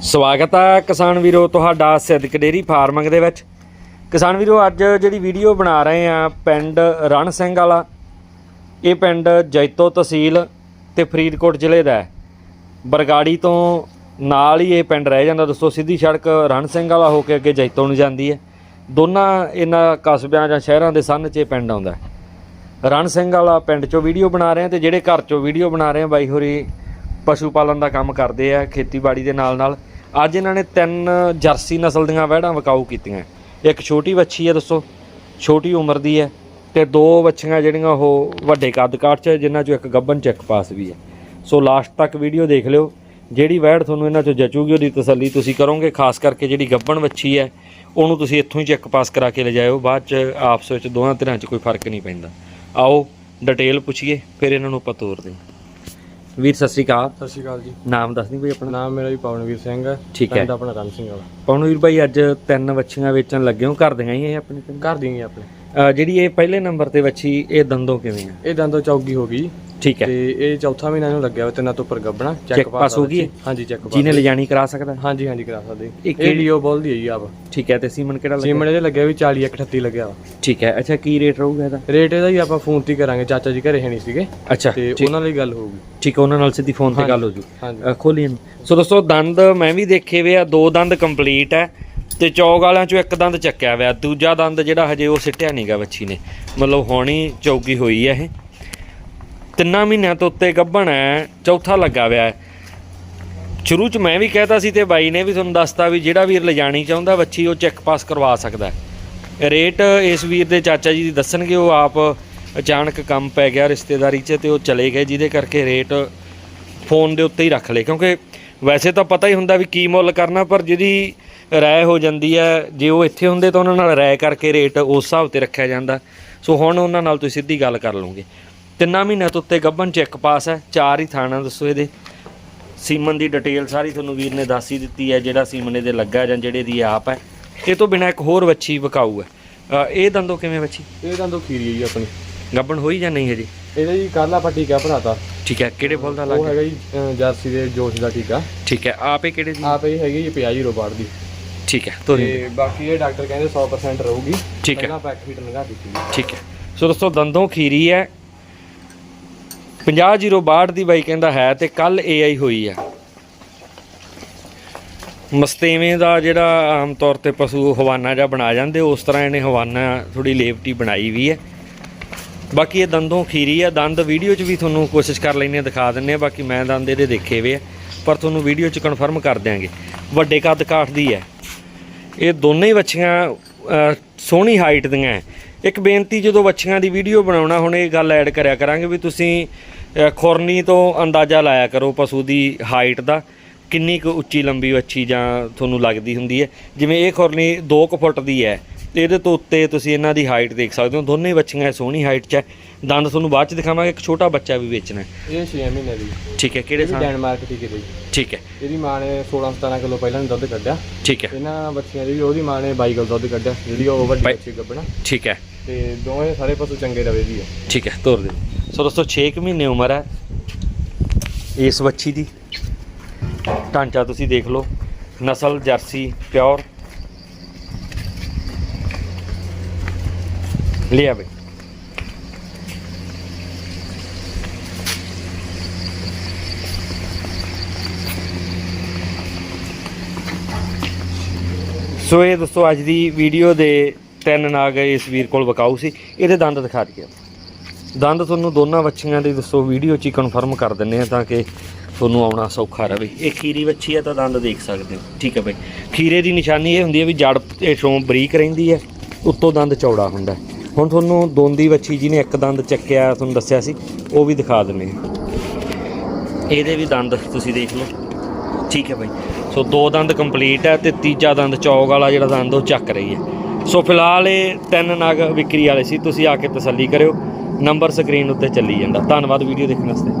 ਸਵਾਗਤ ਹੈ ਕਿਸਾਨ ਵੀਰੋ ਤੁਹਾਡਾ ਸਿੱਧਕ ਡੇਰੀ ਫਾਰਮਿੰਗ ਦੇ ਵਿੱਚ। ਕਿਸਾਨ ਵੀਰੋ, ਅੱਜ ਜਿਹੜੀ ਵੀਡੀਓ ਬਣਾ ਰਹੇ ਆ ਪਿੰਡ ਰਣ ਸਿੰਘ ਵਾਲਾ, ਇਹ ਪਿੰਡ ਜੈਤੋ ਤਹਿਸੀਲ ਤੇ ਫਰੀਦਕੋਟ ਜ਼ਿਲ੍ਹੇ ਦਾ ਹੈ। ਬਰਗਾੜੀ ਤੋਂ ਨਾਲ ਹੀ ਇਹ ਪਿੰਡ ਰਹਿ ਜਾਂਦਾ। ਦੋਸਤੋ ਸਿੱਧੀ ਸੜਕ ਰਣ ਸਿੰਘ ਵਾਲਾ ਹੋ ਕੇ ਅੱਗੇ ਜੈਤੋ ਨੂੰ ਜਾਂਦੀ ਹੈ। ਦੋਨਾਂ ਇਹਨਾਂ ਕਸਬਿਆਂ ਜਾਂ ਸ਼ਹਿਰਾਂ ਦੇ ਸੰਨ 'ਚ ਇਹ ਪਿੰਡ ਆਉਂਦਾ ਰਣ ਸਿੰਘ ਵਾਲਾ ਪਿੰਡ 'ਚੋਂ ਵੀਡੀਓ ਬਣਾ ਰਹੇ ਆ ਤੇ ਜਿਹੜੇ ਘਰ 'ਚੋਂ ਵੀਡੀਓ ਬਣਾ ਰਹੇ ਆ, ਬਾਈ ਹੋਰੀ ਪਸ਼ੂ ਪਾਲਣ ਦਾ ਕੰਮ ਕਰਦੇ ਆ, ਖੇਤੀਬਾੜੀ ਦੇ ਨਾਲ ਨਾਲ ਅੱਜ ਇਹਨਾਂ ਨੇ ਤਿੰਨ ਜਰਸੀ ਨਸਲ ਦੀਆਂ ਵਹਿੜਾਂ ਵਿਕਾਊ ਕੀਤੀਆਂ। ਇੱਕ ਛੋਟੀ ਵੱਛੀ ਹੈ, ਦੱਸੋ। ਛੋਟੀ ਉਮਰ ਦੀ ਹੈ ਤੇ ਦੋ ਵੱਛੀਆਂ ਜਿਹੜੀਆਂ ਉਹ ਵੱਡੇ ਕੱਦ ਕਾਠ 'ਚ, ਜਿਨ੍ਹਾਂ 'ਚੋਂ ਇੱਕ ਗੱਬਨ ਚੈੱਕ ਪਾਸ ਵੀ ਹੈ। ਸੋ ਲਾਸਟ ਤੱਕ ਵੀਡੀਓ ਦੇਖ ਲਿਓ। ਜਿਹੜੀ ਵਹਿੜ ਤੁਹਾਨੂੰ ਇਹਨਾਂ 'ਚੋਂ ਜਚੂਗੀ, ਉਹਦੀ ਤਸੱਲੀ ਤੁਸੀਂ ਕਰੋਗੇ, ਖਾਸ ਕਰਕੇ ਜਿਹੜੀ ਗੱਬਨ ਵੱਛੀ ਹੈ, ਉਹਨੂੰ ਤੁਸੀਂ ਇੱਥੋਂ ਹੀ ਚੈੱਕ ਪਾਸ ਕਰਾ ਕੇ ਲਿਜਾਇਓ। ਬਾਅਦ 'ਚ ਆਪਸ ਵਿੱਚ ਦੋਹਾਂ ਧਿਰਾਂ 'ਚ ਕੋਈ ਫ਼ਰਕ ਨਹੀਂ ਪੈਂਦਾ। ਆਓ ਡਿਟੇਲ ਪੁੱਛੀਏ, ਫਿਰ ਇਹਨਾਂ ਨੂੰ ਆਪਾਂ ਤੋਰਦੇ ਹਾਂ ਵੀਰ ਸਤਿ ਸ਼੍ਰੀ ਅਕਾਲ। ਸਤਿ ਸ਼੍ਰੀ ਅਕਾਲ ਜੀ। ਨਾਮ ਦੱਸ ਨਹੀਂ ਬਈ ਆਪਣਾ। ਨਾਮ ਮੇਰਾ ਜੀ ਪਵਨਵੀਰ ਸਿੰਘ ਹੈ ਠੀਕ ਹੈ। ਪਿੰਡ ਆਪਣਾ ਰਣ ਸਿੰਘ ਵਾਲਾ। ਪਵਨਵੀਰ ਭਾਈ ਅੱਜ ਤਿੰਨ ਵੱਛੀਆਂ ਵੇਚਣ ਲੱਗੇ ਹੋ ਘਰ ਦੀਆਂ ਹੀ ਇਹ ਆਪਣੇ ਘਰ ਦੀ ਹੀ ਆਪਣੇ। ਜਿਹੜੀ ਇਹ ਪਹਿਲੇ ਨੰਬਰ ਤੇ ਵੱਛੀ ਇਹ ਦੰਦੋਂ ਕਿਵੇਂ ਆ? ਇਹ ਦੰਦੋ ਚੌਗੀ ਹੋ ਗਈ। ਠੀਕ ਹੈ। ਤੇ ਇਹ ਚੌਥਾ ਮਹੀਨਾ ਨੂੰ ਲੱਗਿਆ ਹੋਇਆ ਤਿੰਨਾਂ ਤੋਂ ਉੱਪਰ ਗੱਬਣਾ Check pass ਹੋ ਗਈ ਹੈ? ਹਾਂਜੀ ਚੈੱਕ ਪਾਸ ਜਿਹਨੇ ਲਿਜਾਣੀ ਕਰਾ ਸਕਦਾ ਹਾਂਜੀ ਹਾਂਜੀ ਕਰਾ ਸਕਦੇ। ਇਹ ਇਹ ਕਿਹੜੀ- ਲੀਓ ਬੋਲਦੀ ਹੈ ਜੀ ਆਪ। ਠੀਕ ਹੈ ਤੇ ਸੀਮਨ ਕਿਹੜਾ ਲੱਗਿਆ? ਸੀਮਣ ਇਹਦੇ ਲੱਗਿਆ ਵੀ 40 138 ਲੱਗਿਆ ਵਾ। ਠੀਕ ਹੈ ਅੱਛਾ ਕੀ ਰੇਟ ਰਹੂਗਾ ਇਹਦਾ? ਰੇਟ ਇਹਦਾ ਹੀ ਆਪਾਂ ਫੋਨ ਤੇ ਹੀ ਕਰਾਂਗੇ ਚਾਚਾ ਜੀ ਘਰੇ ਹੈ ਨਹੀਂ ਸੀਗੇ। ਅੱਛਾ ਤੇ ਠੀਕ। ਉਹਨਾਂ ਲਈ ਗੱਲ ਹੋਊਗੀ। ਠੀਕ ਹੈ ਉਹਨਾਂ ਨਾਲ ਸਿੱਧੀ ਫੋਨ ਤੇ ਗੱਲ ਹੋ ਜੂ। ਹਾਂਜੀ। ਖੋਲੀ ਇਹਨੂੰ। ਸੋ ਦੋਸਤੋ ਦੰਦ ਮੈਂ ਵੀ ਦੇਖੇ ਵੇ ਆ ਦੋ ਦੰਦ ਕੰਪਲੀਟ ਹੈ ਤੇ ਚੌਗ ਵਾਲਿਆਂ ਚੋਂ ਇੱਕ ਦੰਦ ਚੱਕਿਆ ਹੋਇਆ ਦੂਜਾ ਦੰਦ ਜਿਹੜਾ ਹਜੇ ਉਹ ਸਿੱਟਿਆ ਨਹੀਂਗਾ ਬੱਚੀ ਨੇ। ਮਤਲਬ ਹੋਣੀ ਚੌਗੀ ਹੋਈ ਹੈ ਇਹ। ਤਿੰਨਾਂ ਮਹੀਨਿਆਂ ਤੋਂ ਉੱਤੇ ਗੱਭਣ ਹੈ, ਚੌਥਾ ਲੱਗਾ ਹੋਇਆ ਹੈ। ਸ਼ੁਰੂ ਚ ਮੈਂ ਵੀ ਕਹਿਤਾ ਸੀ ਤੇ ਬਾਈ ਨੇ ਵੀ ਤੁਹਾਨੂੰ ਦੱਸਤਾ ਵੀ ਜਿਹੜਾ ਵੀਰ ਲਿਜਾਣੀ ਚਾਹੁੰਦਾ ਬੱਚੀ ਉਹ ਚੈੱਕ ਪਾਸ ਕਰਵਾ ਸਕਦਾ ਰੇਟ ਇਸ ਵੀਰ ਦੇ ਚਾਚਾ ਜੀ ਦੀ ਦੱਸਣਗੇ, ਉਹ ਆਪ ਅਚਾਨਕ ਕੰਮ ਪੈ ਗਿਆ ਰਿਸ਼ਤੇਦਾਰੀ 'ਚ ਤੇ ਉਹ ਚਲੇ ਗਏ, ਜਿਹਦੇ ਕਰਕੇ ਰੇਟ ਫੋਨ ਦੇ ਉੱਤੇ ਹੀ ਰੱਖ ਲਏ। ਕਿਉਂਕਿ ਵੈਸੇ ਤਾਂ ਪਤਾ ਹੀ ਹੁੰਦਾ ਵੀ ਕੀ ਮੁੱਲ ਕਰਨਾ, ਪਰ ਜਿਹਦੀ ਰਾਏ ਹੋ ਜਾਂਦੀ ਹੈ, ਜੇ ਉਹ ਇੱਥੇ ਹੁੰਦੇ ਤਾਂ ਉਹਨਾਂ ਨਾਲ ਰਾਏ ਕਰਕੇ ਰੇਟ ਉਸ ਹਿਸਾਬ ਤੇ ਰੱਖਿਆ ਜਾਂਦਾ। ਸੋ ਹੁਣ ਉਹਨਾਂ ਨਾਲ ਤੁਸੀਂ ਸਿੱਧੀ ਗੱਲ ਕਰ ਲਓਗੇ। ਤਿੰਨਾਂ ਮਹੀਨਿਆਂ ਤੋਂ ਉੱਤੇ ਗੱਭਣ ਚੈੱਕ ਪਾਸ ਹੈ ਚਾਰ ਹੀ ਥਾਣਾ ਦੱਸੋ ਇਹਦੇ। ਸੀਮਨ ਦੀ ਡਿਟੇਲ ਸਾਰੀ ਤੁਹਾਨੂੰ ਵੀਰ ਨੇ ਦੱਸ ਹੀ ਦਿੱਤੀ ਹੈ ਜਿਹੜਾ ਸੀਮਨ ਇਹਦੇ ਲੱਗਾ ਜਾਂ ਜਿਹੜੇ ਦੀ ਆਪ ਹੈ। ਇਹ ਤੋਂ ਬਿਨਾ ਇੱਕ ਹੋਰ ਵੱਛੀ ਵਿਕਾਊ ਹੈ। ਅ, ਇਹ ਦੰਦੋ ਕਿਵੇਂ ਵੱਛੀ? ਇਹ ਦੰਦੋ ਖੀਰੀ ਹੈ ਜੀ ਆਪਣੀ। ਗੱਭਣ ਹੋਈ ਜਾਂ ਨਹੀਂ ਹਜੇ? ਇਹਦਾ ਜੀ ਕੱਲ ਆਪਾਂ ਟੀਕਾ ਭਰਾਤਾ ਠੀਕ ਹੈ ਕਿਹੜੇ ਫੁੱਲ ਦਾ ਉਹ ਲੱਗ ਹੈਗਾ ਜੀ ਜਰਸੀ ਦੇ ਜੋਸ਼ ਦਾ ਟੀਕਾ। ਠੀਕ ਹੈ ਆਪੇ ਕਿਹੜੇ ਦੀ? ਆਪ ਇਹ ਹੈਗੀ ਜੀ 50 ਰੋਬਾੜ ਦੀ। ਠੀਕ ਹੈ ਤੋਰੀ। ਤੇ ਬਾਕੀ ਇਹ ਡਾਕਟਰ ਕਹਿੰਦੇ 100% ਰਹੂਗੀ। ਠੀਕ ਹੈ। ਪਹਿਲਾਂ ਪੈਕ ਫੀਟ ਲਗਾ ਦਿੱਤੀ। ਠੀਕ ਹੈ। ਸੋ ਦੋਸਤੋ ਦੰਦੋਂ ਖੀਰੀ ਹੈ 5062 ਦੀ ਬਾਈ ਕਹਿੰਦਾ ਹੈ ਤੇ ਕੱਲ AI ਹੋਈ ਆ। ਮਸਤੇਵੇਂ ਦਾ ਜਿਹੜਾ ਆਮ ਤੌਰ ਤੇ ਪਸ਼ੂ ਹਵਾਨਾ ਜਾਂ ਬਣਾ ਜਾਂਦੇ, ਉਸ ਤਰ੍ਹਾਂ ਇਹਨੇ ਹਵਾਨਾ ਥੋੜੀ ਲੇਵਟੀ ਬਣਾਈ ਵੀ ਹੈ। ਬਾਕੀ ਇਹ ਦੰਦੋਂ ਖੀਰੀ ਹੈ ਦੰਦ ਵੀਡੀਓ 'ਚ ਵੀ ਤੁਹਾਨੂੰ ਕੋਸ਼ਿਸ਼ ਕਰ ਲੈਂਦੇ ਹਾਂ ਦਿਖਾ ਦਿੰਨੇ ਆ, ਬਾਕੀ ਮੈਂ ਦੰਦ ਇਹਦੇ ਦੇਖੇ ਵੇ ਆ, ਪਰ ਤੁਹਾਨੂੰ ਵੀਡੀਓ 'ਚ ਕਨਫਰਮ ਕਰ ਦਿਆਂਗੇ। ਵੱਡੇ ਕੱਦ ਕਾਠ ਦੀ ਹੈ। ਇਹ ਦੋਨੇ ਹੀ ਵੱਛੀਆਂ ਸੋਹਣੀ ਹਾਈਟ ਦੀਆਂ ਹੈ। ਇੱਕ ਬੇਨਤੀ, ਜਦੋਂ ਵੱਛੀਆਂ ਦੀ ਵੀਡੀਓ ਬਣਾਉਣਾ, ਹੁਣ ਇਹ ਗੱਲ ਐਡ ਕਰਿਆ ਕਰਾਂਗੇ ਵੀ ਤੁਸੀਂ ਖੁਰਨੀ ਤੋਂ ਅੰਦਾਜ਼ਾ ਲਾਇਆ ਕਰੋ ਪਸ਼ੂ ਦੀ ਹਾਈਟ ਦਾ, ਕਿੰਨੀ ਕੁ ਉੱਚੀ ਲੰਬੀ ਵੱਛੀ ਜਾਂ ਤੁਹਾਨੂੰ ਲੱਗਦੀ ਹੁੰਦੀ ਹੈ? ਜਿਵੇਂ ਇਹ ਖੁਰਨੀ 2 ਫੁੱਟ ਦੀ ਹੈ ਤੇ ਇਹਦੇ ਤੋਂ ਉੱਤੇ ਤੁਸੀਂ ਇਹਨਾਂ ਦੀ ਹਾਈਟ ਦੇਖ ਸਕਦੇ ਹੋ। ਦੋਨੇ ਵੱਛੀਆਂ ਸੋਹਣੀ ਹਾਈਟ 'ਚ ਹੈ। ਦੰਦ ਤੁਹਾਨੂੰ ਬਾਅਦ 'ਚ ਦਿਖਾਵਾਂਗੇ ਇੱਕ ਛੋਟਾ ਬੱਚਾ ਵੀ ਵੇਚਣਾ ਹੈ। ਇਹ 6 ਮਹੀਨੇ ਦੀ। ਠੀਕ ਹੈ ਕਿਹੜੇ ਸਾਲ? ਡੈਨਮਾਰਕ ਦੀ ਠੀਕ ਹੈ। ਇਹਦੀ ਮਾਂ ਨੇ 16 17 ਕਿਲੋ ਪਹਿਲਾਂ ਦੁੱਧ ਕੱਢਿਆ। ਠੀਕ ਹੈ। ਇਹਨਾਂ ਬੱਚਿਆਂ ਦੀ ਵੀ ਉਹਦੀ ਮਾਂ ਨੇ 22 ਕਿਲੋ ਦੁੱਧ ਕੱਢਿਆ। ਜਿਹੜੀ ਉਹ ਵੱਡੀ ਬਾਈ- ਬੱਚੀ ਗੱਬਣਾ ਠੀਕ ਹੈ। ਤੇ ਦੋਵੇਂ ਸਾਰੇ ਪਸ਼ੂ ਚੰਗੇ ਰਵੇ ਦੀ ਹੈ। ਠੀਕ ਹੈ ਤੋਰ ਦੇ ਸੋ ਦੋਸਤੋ 6 ਕੁ ਮਹੀਨੇ ਉਮਰ ਹੈ ਇਸ ਵੱਛੀ ਦੀ। ਢਾਂਚਾ ਤੁਸੀਂ ਦੇਖ ਲਓ। ਨਸਲ ਜਰਸੀ ਪਿਓਰ। ਲਿਆ ਬਈ ਸੋ ਇਹ ਦੋਸਤੋ ਅੱਜ ਦੀ ਵੀਡੀਓ ਦੇ ਤਿੰਨ ਨਾਗ ਇਸ ਵੀਰ ਕੋਲ ਵਿਕਾਊ ਸੀ। ਇਹਦੇ ਦੰਦ ਦਿਖਾ ਦਈਏ। ਦੰਦ ਤੁਹਾਨੂੰ ਦੋਨਾਂ ਵੱਛੀਆਂ ਦੇ ਦੱਸੋ ਵੀਡੀਓ 'ਚ ਹੀ ਕਨਫਰਮ ਕਰ ਦਿੰਨੇ ਆ ਤਾਂ ਕਿ ਤੁਹਾਨੂੰ ਆਉਣਾ ਸੌਖਾ ਰਹੇ। ਇਹ ਖੀਰੀ ਵੱਛੀ ਹੈ ਤਾਂ ਦੰਦ ਦੇਖ ਸਕਦੇ ਹੋ। ਠੀਕ ਹੈ ਬਈ। ਖੀਰੇ ਦੀ ਨਿਸ਼ਾਨੀ ਇਹ ਹੁੰਦੀ ਹੈ ਵੀ ਜੜ ਇਹ ਸ਼ੋਂ ਬਰੀਕ ਰਹਿੰਦੀ ਹੈ, ਉੱਤੋਂ ਦੰਦ ਚੌੜਾ ਹੁੰਦਾ ਹੈ। ਹੁਣ ਤੁਹਾਨੂੰ ਦੋਂਦੀ ਵੱਛੀ ਜਿਹਨੇ ਇੱਕ ਦੰਦ ਚੱਕਿਆ, ਤੁਹਾਨੂੰ ਦੱਸਿਆ ਸੀ, ਉਹ ਵੀ ਦਿਖਾ ਦਿੰਨੇ ਆ ਇਹਦੇ ਵੀ ਦੰਦ ਤੁਸੀਂ ਦੇਖ ਲਓ। ਠੀਕ ਹੈ ਬਾਈ। ਸੋ ਦੋ ਦੰਦ ਕੰਪਲੀਟ ਹੈ ਤੇ ਤੀਜਾ ਦੰਦ ਚੌਕ ਵਾਲਾ ਜਿਹੜਾ ਦੰਦ ਉਹ ਚੱਕ ਰਹੀ ਹੈ। ਸੋ ਫਿਲਹਾਲ ਇਹ ਤਿੰਨ ਨਗ ਵਿਕਰੀ ਵਾਲੇ ਸੀ, ਤੁਸੀਂ ਆ ਕੇ ਤਸੱਲੀ ਕਰਿਓ। ਨੰਬਰ ਸਕਰੀਨ ਉੱਤੇ ਚੱਲੀ ਜਾਂਦਾ। ਧੰਨਵਾਦ ਵੀਡੀਓ ਦੇਖਣ ਵਾਸਤੇ।